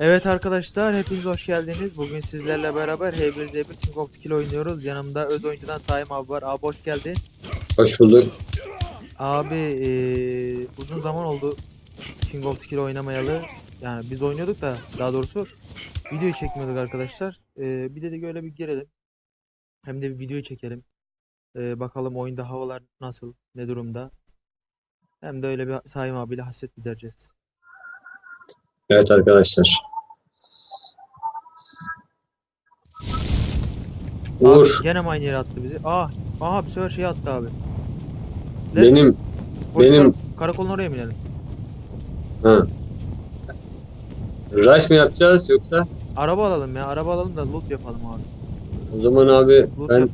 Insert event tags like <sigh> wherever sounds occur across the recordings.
Evet arkadaşlar hepiniz hoş geldiniz. Bugün sizlerle beraber H1Z1 King of the Kill oynuyoruz. Yanımda öz oyuncudan Saim abi var. Abi hoş geldin. Hoş bulduk. Abi eee, uzun zaman oldu King of the Kill oynamayalı. Yani biz oynuyorduk da daha doğrusu videoyu çekmiyorduk arkadaşlar. Eee, bir dedik öyle bir girelim. Hem de bir videoyu çekelim. Eee, bakalım oyunda havalar nasıl, ne durumda. Hem de öyle bir Saim abiyle hasret gidereceğiz. Evet arkadaşlar. Abi Uğur gene mi aynı yere attı bizi? Aa, aha bir sefer şey attı abi. Ne? benim Boş benim- kar- karakolun oraya mı inelim? ha. Rush mı yapacağız yoksa? Araba alalım ya. Araba alalım da loot yapalım abi. O zaman abi Loot ben yap.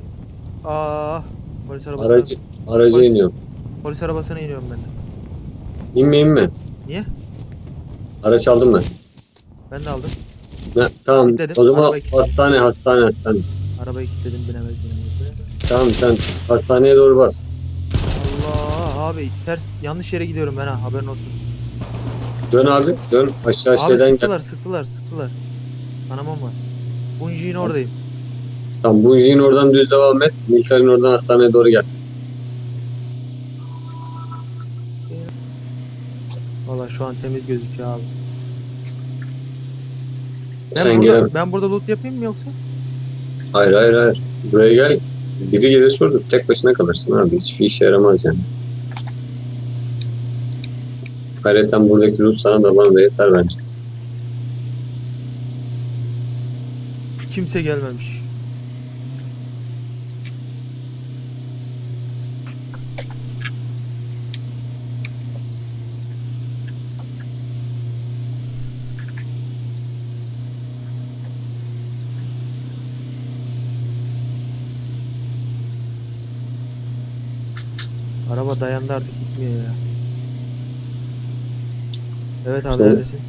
Aa, polis arabasına. aracı araca Polis- iniyorum. Polis arabasına iniyorum ben de. İnme inme. Niye? Araç aldım ben. Ben de aldım. Ha, tamam. Kilitledim, O zaman arabayı kilitledim. hastane hastane hastane. Arabayı kilitledim binemez binemez. Tamam sen hastaneye doğru bas. Allah abi ters yanlış yere gidiyorum ben ha haberin olsun. Dön abi. Dön aşağı Abi şeyden gel. sıktılar sıktılar sıktılar. Anamam var. Bunji'nin oradayım. Tamam bu oradan düz devam et. Militer'in oradan hastaneye doğru gel. Şu an temiz gözüküyor abi. Ben, Sen burada, gel. ben burada loot yapayım mı yoksa? Hayır hayır hayır. Buraya gel. Biri gelirse orada tek başına kalırsın abi. Hiçbir işe yaramaz yani. Hayretten buradaki loot sana da bana da yeter bence. Kimse gelmemiş. Araba dayandı artık gitmiyor ya. Evet abi Sonra- neredesin?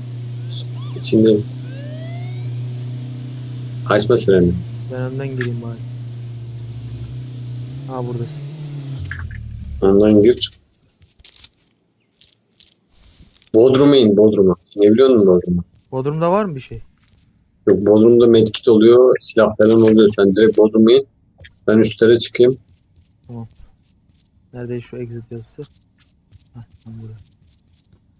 İçinde açma sireni. Ben önden gireyim bari. Ha buradasın. Ondan gir. Bodrum'a in Bodrum'a. İnebiliyor musun Bodrum'a? Bodrum'da var mı bir şey? Yok Bodrum'da medkit oluyor, silah falan oluyor. Sen direkt Bodrum'a in. Ben üstlere çıkayım. Nerede şu exit yazısı? Heh, burada.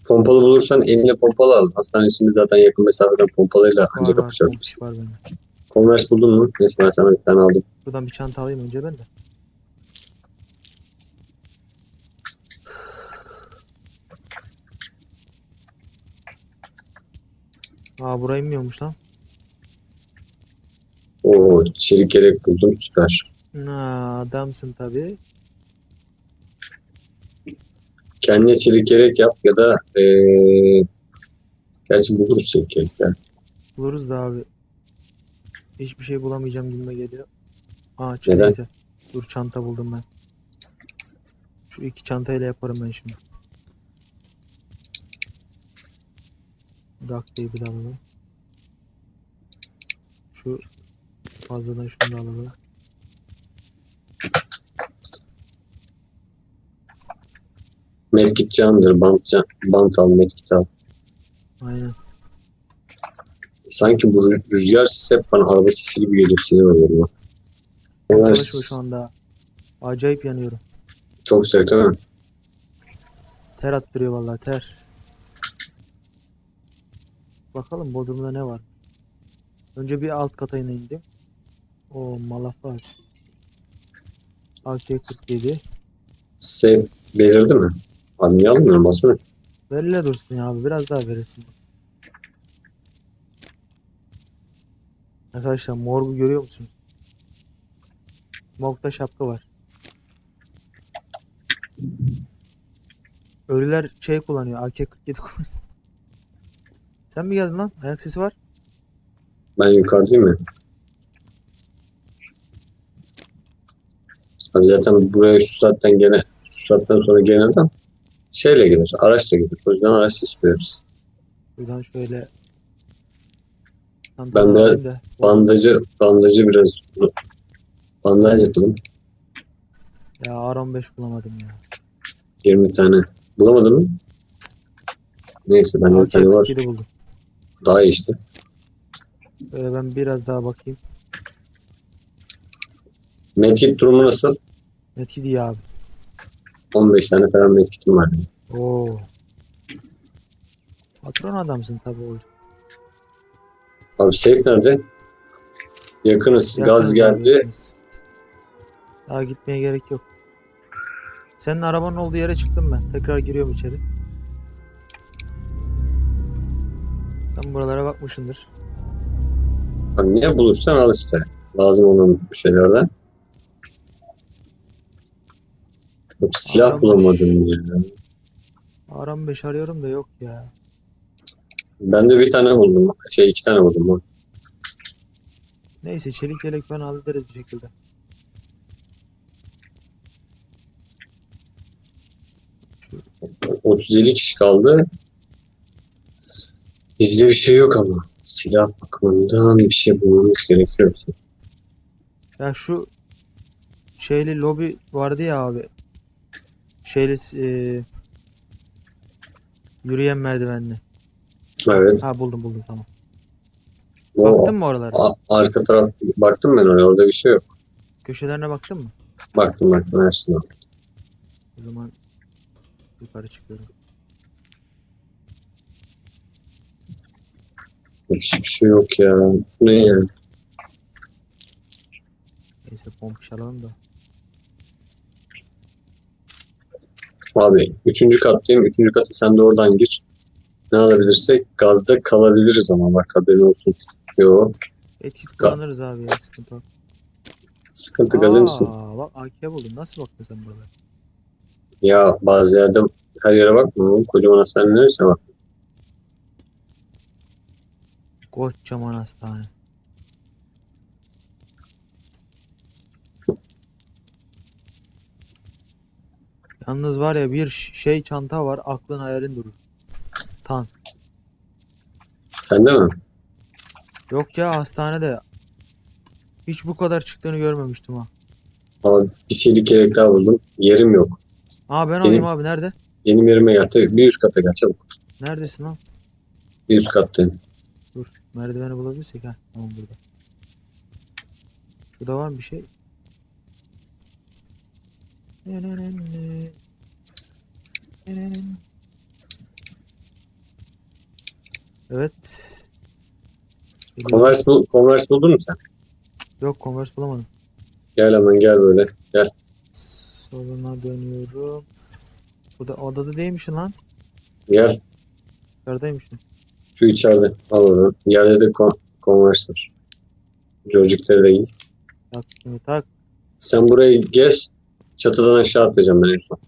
Pompalı bulursan eline pompalı al. Hastane içinde zaten yakın mesafeden pompalıyla ancak var, kapışabilirsin. kompas var bende. Converse buldun mu? Neyse ben sana bir tane aldım. Buradan bir çanta alayım önce ben de. Aa buraya inmiyormuş lan. Oo çelik yelek buldum süper. Ha, adamsın tabi. Kendine çelik yelek yap ya da eee gerçi buluruz çelik yelek ya. Buluruz da abi. Hiçbir şey bulamayacağım gibime geliyor. Aa Neden? neyse. Dur çanta buldum ben. Şu iki çantayla yaparım ben şimdi. Tape'i de alalım. Şu fazladan şunu da alalım. Medkit candır, bant, can, bant al, medkit al. Aynen. Sanki bu rü- rüzgar sesi hep bana araba sesi gibi geliyor sinir oluyorum. bak. Çalışıyor şu anda. Acayip yanıyorum. çok sıcak değil mi? Ter attırıyor vallahi ter. Bakalım Bodrum'da ne var. Önce bir alt kata indim. O malafat. AK-47. Safe belirdi mi? Abi niye almıyorum basana. şu. Dursun ya abi biraz daha veresin. Arkadaşlar morgu görüyor musunuz? Morgda şapka var. Ölüler şey kullanıyor. AK-47 kullanıyor. <laughs> Sen mi geldin lan? Ayak sesi var. Ben yukarıdayım ya. Abi zaten buraya şu saatten gene şu saatten sonra gelen adam şeyle gelir, araçla gelir. O yüzden araçla istiyoruz. Buradan şöyle Ben alayım da. Bandajı, bandajı biraz bandaj yapalım. Ya R15 bulamadım ya. 20 tane. Bulamadın mı? Neyse bende bir tane var. AK-47 buldum. Daha iyi işte. Böyle ben biraz daha bakayım. Medkit durumu nasıl? Metki diye abi. 15 tane falan medkitim var. Oo. Patron adamsın tabii oğlum. Abi safe nerede? Yakınız. Gaz Yakınız abi, geldi. yakınız. Daha gitmeye gerek yok. Senin arabanın olduğu yere çıktım ben. Tekrar giriyorum içeri. Sen buralara bakmışsındır. Abi ne bulursan al işte. Lazım olan bir şeylerden. Yok, silah Aramış. bulamadım ya. Aram 5 arıyorum da yok ya. Ben de bir tane buldum. Şey iki tane buldum. lan. Neyse çelik yelek ben hallederiz bir şekilde. Şu 37 kişi kaldı. Bizde bir şey yok ama. Silah bakımından bir şey bulmamız gerekiyor. Ya şu şeyli lobi vardı ya abi. Şeyli e, yürüyen merdivenli. Evet. Ha buldum buldum tamam. O Baktın mı oralara? a- arka taraf baktım ben oraya. Orada bir şey yok. Köşelerine baktın mı? Baktım baktım her şeyine. O zaman yukarı çıkıyorum. Hiçbir şey yok ya. Ne ya? Neyse pomp çalalım da. Abi üçüncü kattayım. Üçüncü kata sen de oradan gir. Ne alabilirsek gazda kalabiliriz ama bak haberin olsun. Yo Etkit kullanırız abi ya sıkıntı yok. sıkıntı gazın için. Aa, bak AK buldum. Nasıl baktın sen burada? Ya bazı yerde her yere bakma oğlum. Kocaman hastane neresine bak. Kocaman hastane. Yalnız var ya bir şey çanta var aklın hayalin durur. Tan. Sende mi? Yok ya hastanede. Hiç bu kadar çıktığını görmemiştim ha. Abi bir şeylik yelek daha buldum. Yerim yok. Aa ben Benim- alayım abi nerede? Benim yerime gel. Tabii bir üst kata gel çabuk. Neredesin lan? Bir üst kattayım. Dur merdiveni bulabilirsek ha. Tamam burada. Şurada var mı bir şey? Evet. Converse, bul Converse buldun mu sen? Yok Converse bulamadım. Gel hemen gel böyle. Gel. Soluna dönüyorum. Burada odada değilmişsin lan. Gel. Yukarıdaymışsın. Şu içeride. Al oradan. Yerde de Con- Converse var. Georgikleri de giy. Tak şimdi tak. Sen burayı gez. Çatıdan aşağı atlayacağım ben en son.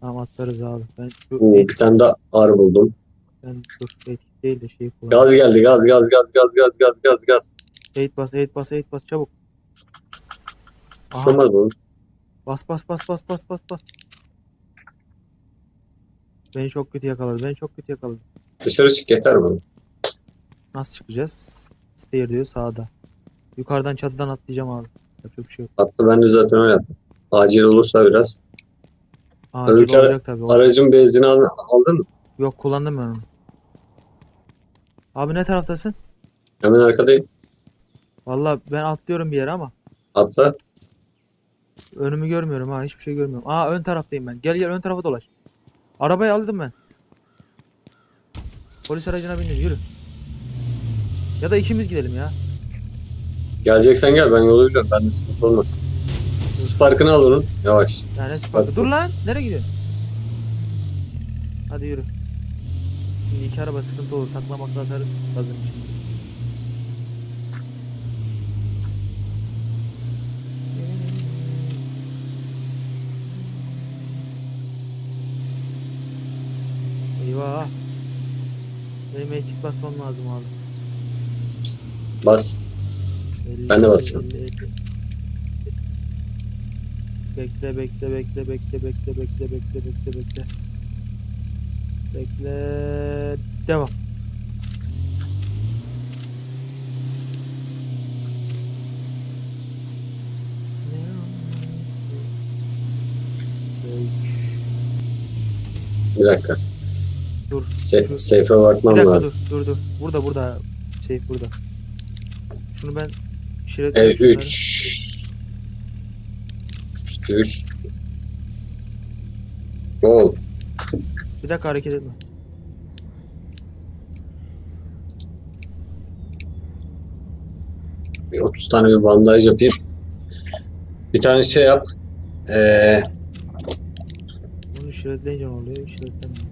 Tamam atlarız abi. Ben şu Oo, bir tane de ar buldum. ben dur etkik değil de şeyi kullanayım. Gaz geldi. Gaz gaz gaz gaz gaz gaz gaz gaz. Eight bas, eight bas, eight bas çabuk. Bir şey olmaz mı? Bas bas bas bas bas bas bas. Beni çok kötü yakaladı. Beni çok kötü yakaladı. Dışarı çık yeter bana. Nasıl çıkacağız? Stair diyor sağda. Yukarıdan çatıdan atlayacağım abi. Yapacak bir şey yok. Hatta ben de zaten öyle yaptım. Acil olursa biraz. Acil ara- olacak tabii. Aracın benzini al- aldın mı? Yok kullandım ben onu. Abi ne taraftasın? Hemen arkadayım. Vallahi ben atlıyorum bir yere ama Atla. önümü görmüyorum ha hiçbir şey görmüyorum. Aa ön taraftayım ben. Gel gel ön tarafa dolaş. Arabayı aldım ben. Polis aracına bindim yürü. Ya da ikimiz gidelim ya. Geleceksen gel ben yolu biliyorum. Bende sıkıntı olmaz. Spark'ını al onun. Yavaş. Yani Spark. Dur lan nereye gidiyorsun? Hadi yürü. Şimdi iki araba sıkıntı olur. Taklamakla atarız gazın için. Eyvah. Benim ekip basmam lazım abi. Bas. 50, Ben de basıyorum. 50, 50. Bekle bekle bekle bekle bekle bekle bekle bekle bekle. Bekle. Devam. Bir dakika. Dur. Se seyfe Bir bakmam dakika lazım. dur dur dur. Burada burada. Safe burada. Şunu ben işaret Evet 3. 3. Gol. Bir dakika hareket etme. Bir 30 tane bir bandaj yapayım. Bir tane şey yap. Ee, Bunu işaretleyince ne oluyor? İşaretlemiyor.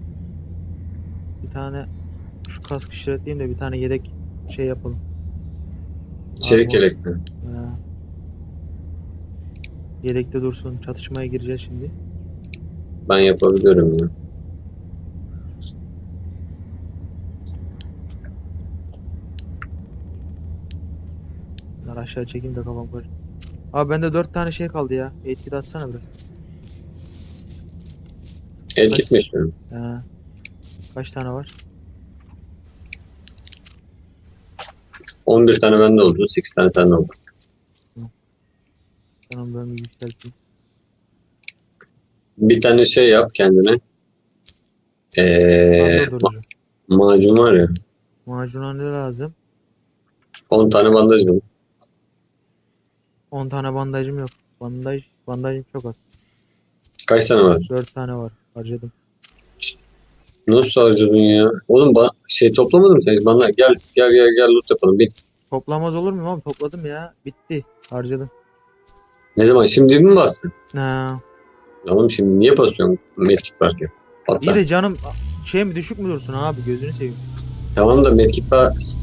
Bir tane şu kask işaretleyeyim de bir tane yedek şey yapalım. çelik yelek mi? Ha. Yedekte dursun. Çatışmaya gireceğiz şimdi. Ben yapabiliyorum ya. Bunları aşağı çekeyim de kafam karıştı. Abi bende dört tane şey kaldı ya. Etkide atsana biraz. El Kaç- istiyorum. Ha. Kaç tane var? 11 tane bende oldu. 8 tane sende oldu. Tamam ben bir yükselteyim. Bir tane şey yap kendine. Ee, durucu. macun var ya. Macuna ne lazım? 10 tane bandaj var. 10 tane bandajım yok. Bandaj, bandajım çok az. Kaç tane var? 4 tane var. Harcadım. Nasıl harcadın ya? Oğlum ba- şey toplamadın mı sen? Bana gel gel gel gel loot yapalım. Bir, Toplamaz olur muyum abi? Topladım ya. Bitti. Harcadım. Ne zaman? Şimdi mi bastın? Ha. Oğlum şimdi niye basıyorsun medkit varken? Patla. İyi de canım şey mi düşük mü dursun abi? Gözünü seveyim. Tamam da medkit bas.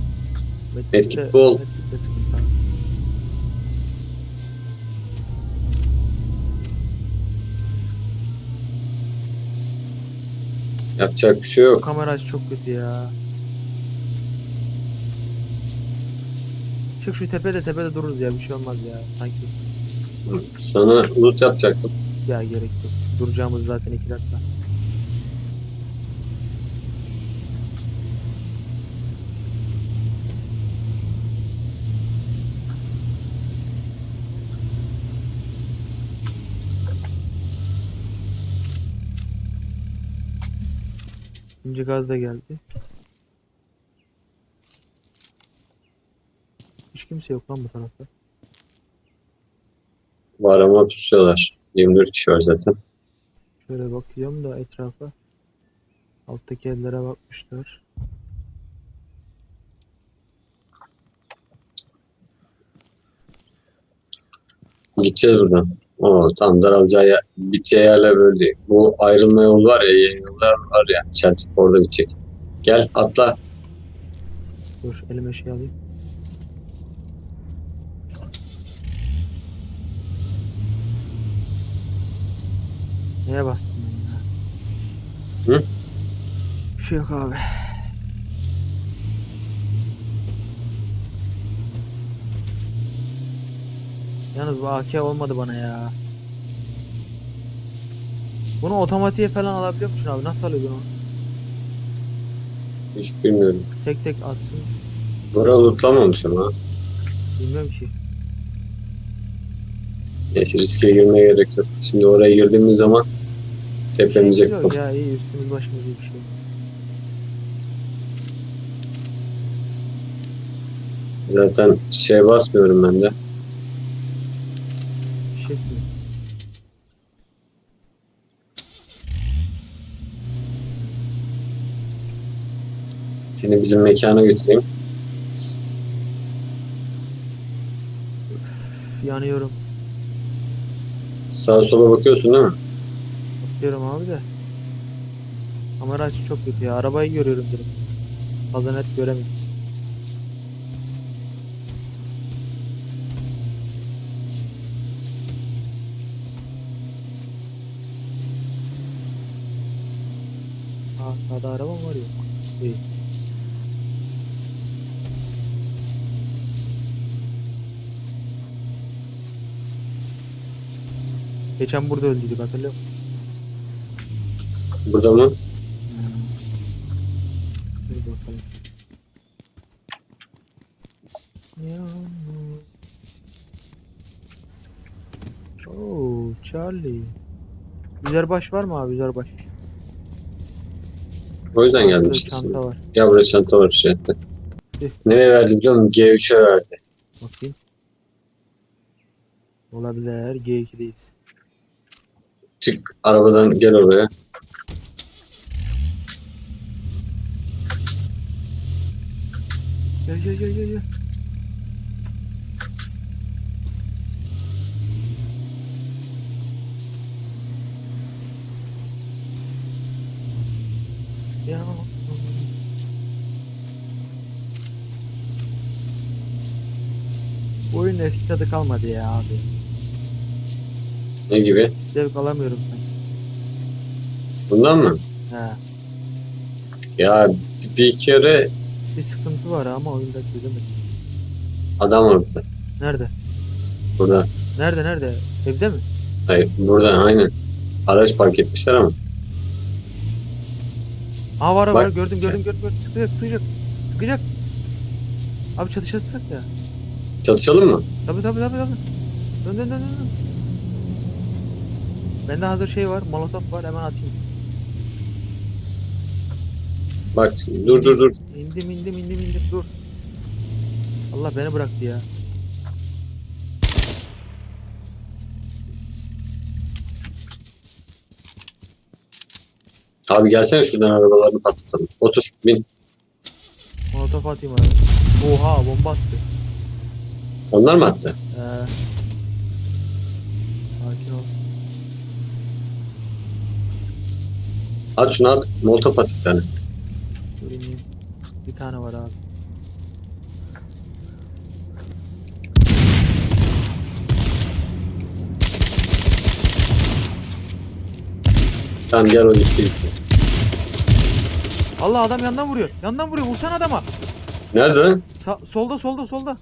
Medkit bol. Medkit'te sıkıntı abi. Yapacak bir şey yok. Kamera aç çok kötü ya. Çık şu tepede tepede dururuz ya bir şey olmaz ya sanki. Sana loot yapacaktım. Ya gerek yok. Duracağımız zaten iki dakika. İkinci gaz da geldi. Hiç kimse yok lan bu tarafta. Var ama pusuyorlar. 24 kişi var zaten. Şöyle bakıyorum da etrafa. Alttaki ellere bakmışlar. Gideceğiz buradan. Oo, tam daralacağı yer, biteceği yerler böyle değil. Bu ayrılma yolu var ya, yeni yollar var ya. Çeltik orada bitecek. Gel atla. Dur elime şey alayım. Neye bastım ben ya? Hı? Bir şey yok abi. Yalnız bu AK olmadı bana ya. Bunu otomatiğe falan alabiliyor musun abi? Nasıl alıyordun onu? Hiç bilmiyorum. Tek tek atsın. Bura lootlamamışım ha. Bilmiyorum ki. Neyse riske girmeye gerek yok. Şimdi oraya girdiğimiz zaman tepemize Şeyimiz yok ya iyi üstümüz başımız iyi bir şey. Zaten şey basmıyorum ben de. Shift mi? Seni bizim mekana götüreyim. Yanıyorum. Sağa sola bakıyorsun değil mi? Bakıyorum abi de. Kamera açı çok kötü ya. Arabayı görüyorum direkt. Fazla net göremiyorum. Aa, sağda araba var yok? İyi. Geçen burada öldüydük hatırlıyor musun? Burada mı? Dur bakalım. Yağmur. Oo, Charlie. Üzerbaş var mı abi üzerbaş? O yüzden Burada gelmiş. çanta var. Ya burada çanta var işaretli. Tüh. Nereye verdi biliyor musun? G3'e verdi. Bakayım. Olabilir. G2'deyiz. Çık arabadan gel oraya. Gel gel gel gel gel. Ya. Bu oyunun eski tadı kalmadı ya abi. Ne gibi? Zevk alamıyorum sen. Bundan mı? He. Ya bir, kere Bir sıkıntı var ama oyunda çözemedim. adam var burada. Nerede? Burada. Nerede nerede? Evde mi? Hayır burada aynen. Araç park etmişler ama. Aa var Bak var gördüm sen. gördüm gördüm gördüm. Sıkacak sıkacak. Sıkacak. Abi çatışırsak ya. Çatışalım mı? Tabii tabii tabii tabii. Dön dön dön dön. dön. Bende hazır şey var. Molotof var hemen atayım. Bak dur dur dur. İndim indim indim indim dur. Allah beni bıraktı ya. Abi gelsene şuradan arabalarını patlatalım. Otur bin. Molotof atayım abi. Oha bomba attı. Onlar mı attı? Ee, sakin ol. At şunu at. Molotof at bir tane. Dur ineyim. Bir tane var abi. Tamam gel o gitti gitti. Allah adam yandan vuruyor. Yandan vuruyor. Vursana adama. Nerede? Sa- solda solda solda.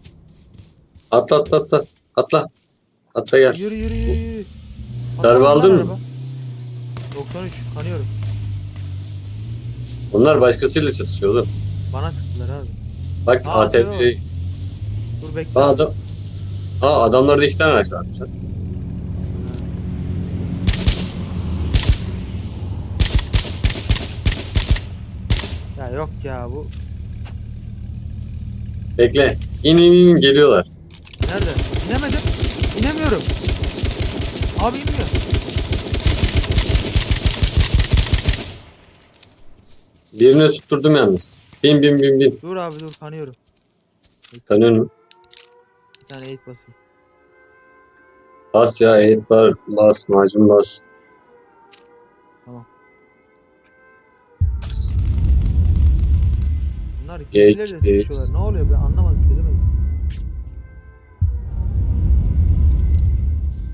Atla atla atla. Atla. Atla gel. Yürü yürü yürü yürü. Darbe aldın mı? araba. 93 kanıyorum. Onlar başkasıyla çatışıyor oğlum. Bana sıktılar abi. Bak Aa, yok. Dur bekle. Aa, adam. Aa adamlarda iki tane araç varmış lan. Ya yok ya bu. Bekle. İn in in geliyorlar. Nerede? İnemedim. İnemiyorum. Abi inmiyor. Birini tutturdum yalnız. Bin bin bin bin. Dur abi dur kanıyorum. Kanıyor mu? Bir tane eğit basayım. Bas ya eğit var. Bas macun bas. Bunlar Geyik, birbirleriyle geyik. sıkışıyorlar. Ne oluyor ben anlamadım çözemedim.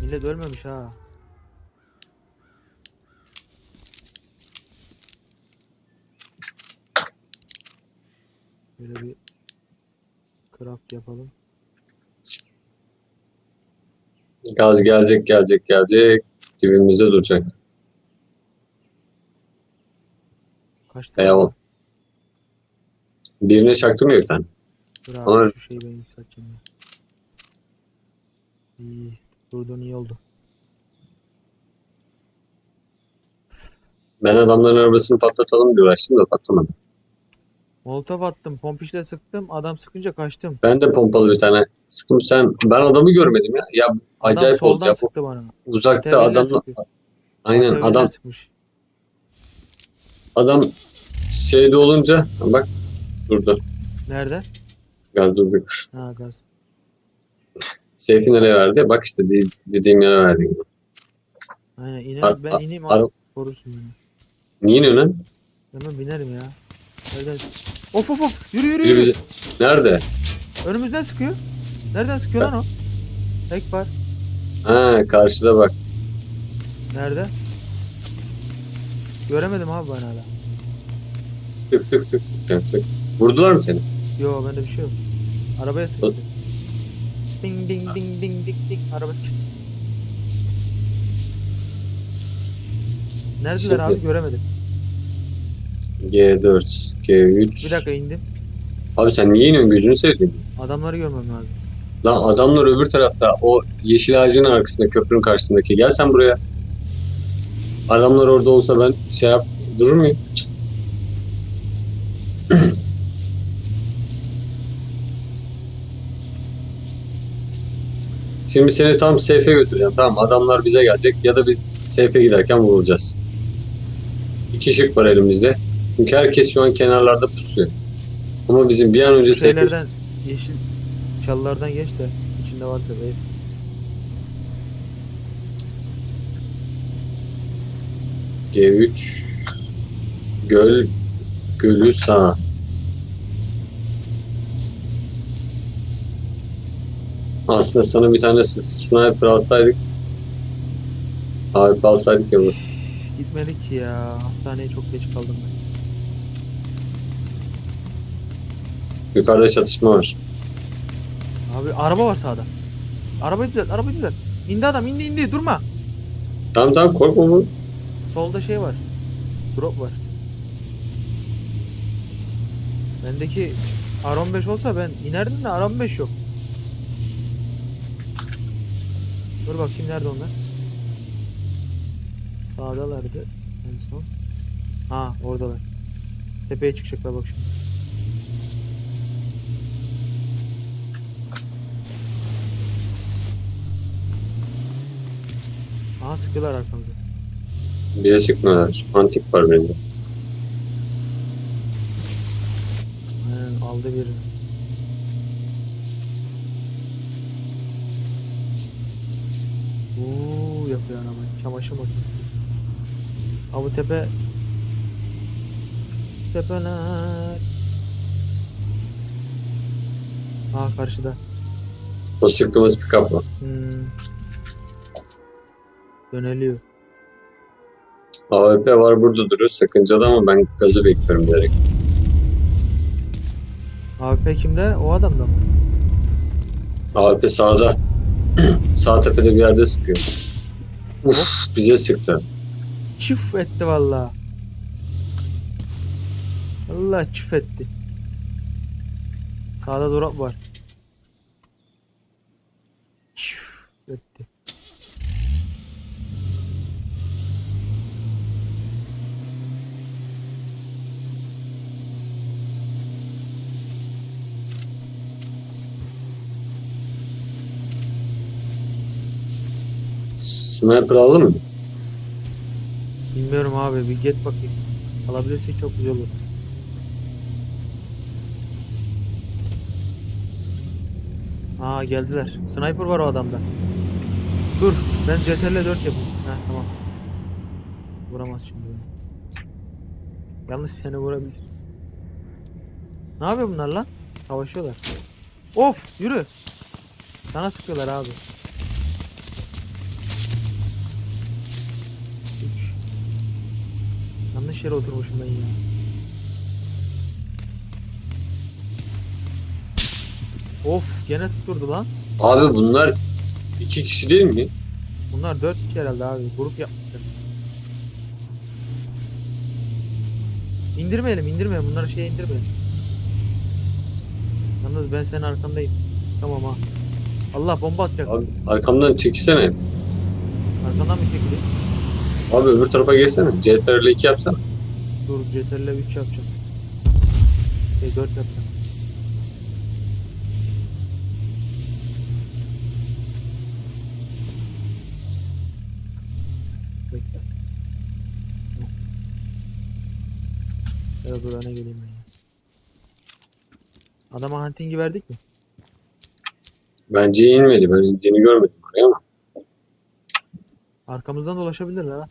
Millet ölmemiş ha. Böyle bir craft yapalım. Gaz gelecek gelecek gelecek. Dibimizde duracak. Kaç tane Eyvallah. Birine çaktım ya bir tane. Dur abi Tamam. şu şeyi ben yükselteceğim ya. İyi. Durduğun iyi oldu. Ben adamların arabasını patlatalım diye uğraştım da patlamadı. Molotov attım. Pompişle sıktım. Adam sıkınca kaçtım. Ben de pompalı bir tane sıktım sen. Ben adamı görmedim ya. Ya Adam acayip oldu soldan ya. Sıktı bana. Uzakta sıktı. aynen adam sıkmış. adam şeyde olunca bak durdu. Nerede? Gaz durdu. Ha gaz. Seyfi nereye verdi? Bak işte de- dediğim yere verdi. Aynen iner, Ar- ben ar- ineyim ar- abi. Korursun beni. Niye lan? Hemen binerim ya. Nereden? Of of of. Yürü yürü Bizi yürü. bizi. Nerede? Önümüzden sıkıyor. Nereden sıkıyor lan o? Tek var. Ha karşıda bak. Nerede? Göremedim abi ben hala. Sık sık sık sık sen sık. Vurdular mı seni? Yo bende bir şey yok. Arabaya sıktı. Ding ding ding ding ding ding. Araba çıktı. Neredeler Şimdi- abi göremedim. G4, G3. Bir dakika indim. Abi sen niye iniyorsun gözünü seveyim? Adamları görmem lazım. Lan adamlar öbür tarafta o yeşil ağacın arkasında köprünün karşısındaki. Gel sen buraya. Adamlar orada olsa ben şey yap durur muyum? <clears throat> Şimdi seni tam seyfe götüreceğim. Tamam adamlar bize gelecek ya da biz seyfe giderken vurulacağız. İki şık var elimizde. Çünkü herkes şu an kenarlarda pusuyor. Ama bizim bir an önce. Şeylerden yeşil çalılardan geç de içinde varsa reis. G3 Göl Gölü sağ. Aslında sana bir tane sniper alsaydık Abi alsaydık ya bu. Gitmedik ya. Hastaneye çok geç kaldım ben. Yukarıda çatışma var. Abi araba var sağda. Arabayı düzelt, arabayı düzelt. İndi adam, indi indi, durma. Tamam tamam korkma bu. Solda şey var. Drop var. Bendeki R15 olsa ben inerdim de R15 yok. Dur bakayım nerede onlar? Sağdalardı en son. Ha oradalar. Tepeye çıkacaklar bak şimdi. Aha sıkıyorlar arkamıza. Bize sıkmıyorlar. Antik var bende. Aynen aldı birini. Uuu yapıyor araba. Çamaşır makinesi. Ha bu tepe Tepeler Ha karşıda. O sıktığımız pick-up var. Hmm. Döneliyor. AWP var burada duruyor. Sakıncalı ama ben gazı bekliyorum direkt. AWP kimde? O adamda mı? AWP sağda. <clears throat> Sağ tepede bir yerde sıkıyor. Uf bize sıktı. Çift etti valla. Allah çift etti. Sağda drop var. Çift etti. Sniper aldın mı? Bilmiyorum abi bir get bakayım. Alabilirsek çok güzel olur. Aa geldiler. Sniper var o adamda. Dur ben CTRL 4 yapayım. Heh tamam. Vuramaz şimdi. Yalnız seni vurabilir. Ne yapıyor bunlar lan? Savaşıyorlar. Of yürü. Sana sıkıyorlar abi. Yanlış yere oturmuşum ben ya. Of gene tutturdu lan. Abi bunlar iki kişi değil mi? Bunlar dört kişi herhalde abi. Grup yapmışlar. İndirmeyelim indirmeyelim. Bunları şeye indirmeyelim. Yalnız ben senin arkandayım. Tamam ha. Allah bomba atacak. Abi arkamdan çekilsene. Arkandan mı çekiliyor? Abi öbür tarafa geçsene. CTRL 2 yapsana. Dur CTRL 3 yapacağım. Şey 4 yapacağım. Bekle. Ya öne geleyim ben ya. Adama hunting'i verdik mi? Bence inmedi. Ben indiğini görmedim oraya ama. Arkamızdan dolaşabilirler ha.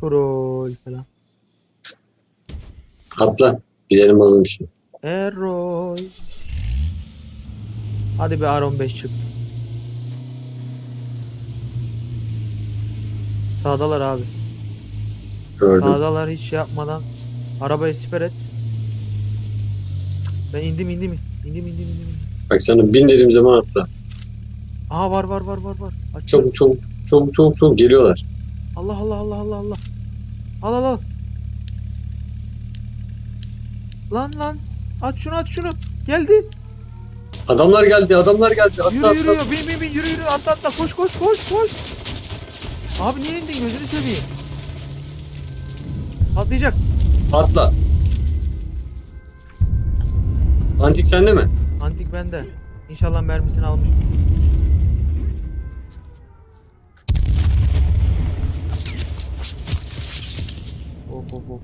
Troll falan. Atla. Gidelim alalım şunu. Errol. Hadi bir R15 çık. Sağdalar abi. Gördüm. Sağdalar hiç şey yapmadan arabayı siper et. Ben indim indim indim indim indim. Bak sana bin dediğim zaman atla. Aha var var var var var. Aç. Çabuk çabuk çabuk çabuk çabuk geliyorlar. Allah Allah Allah Allah Allah. Al al al. Lan lan. Aç şunu aç şunu. Geldi. Adamlar geldi adamlar geldi. Atla Yürü atla. yürü yürü. Bin bin bin yürü yürü. Atla atla. Koş koş koş koş. Abi niye indin gözünü seveyim. Atlayacak. Atla. Antik sende mi? Antik bende. İnşallah mermisini almış.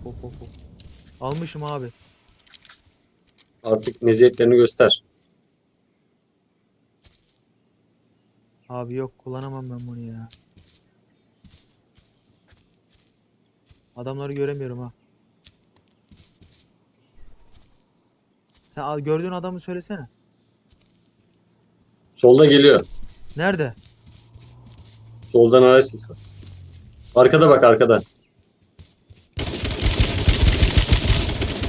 Of. of. Almışım abi. Artık meziyetlerini göster. Abi yok kullanamam ben bunu ya. Adamları göremiyorum ha. Sen al- gördüğün adamı söylesene. Solda geliyor. Nerede? Soldan araç sesi var. Arkada bak arkada.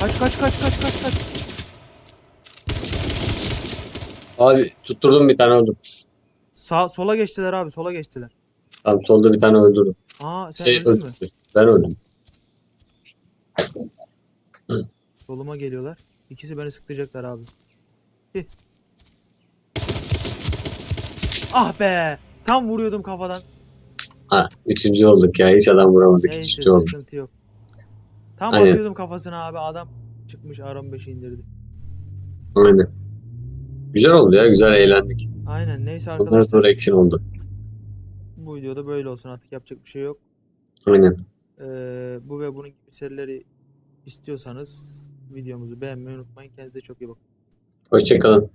Kaç kaç kaç kaç kaç kaç. Abi tutturdum bir tane öldüm. Sağ sola geçtiler abi sola geçtiler. Tamam solda bir tane öldürdüm. Aa sen Şey öldün mü? Ben öldüm. Soluma geliyorlar. İkisi beni sıktıracaklar abi. Hih. Ah be! Tam vuruyordum kafadan. Ha üçüncü olduk ya. Hiç adam vuramadık. Neyse Üçüncü olduk. sıkıntı yok. Tam Aynen. atıyordum kafasına abi adam çıkmış R15'i indirdi. Aynen. Güzel oldu ya. Güzel eğlendik. Aynen neyse Ondan arkadaşlar sonra action oldu. bu videoda böyle olsun artık yapacak bir şey yok. Aynen. Ee, bu ve bunun gibi serileri istiyorsanız videomuzu beğenmeyi unutmayın. Kendinize çok iyi bakın. Hoşçakalın.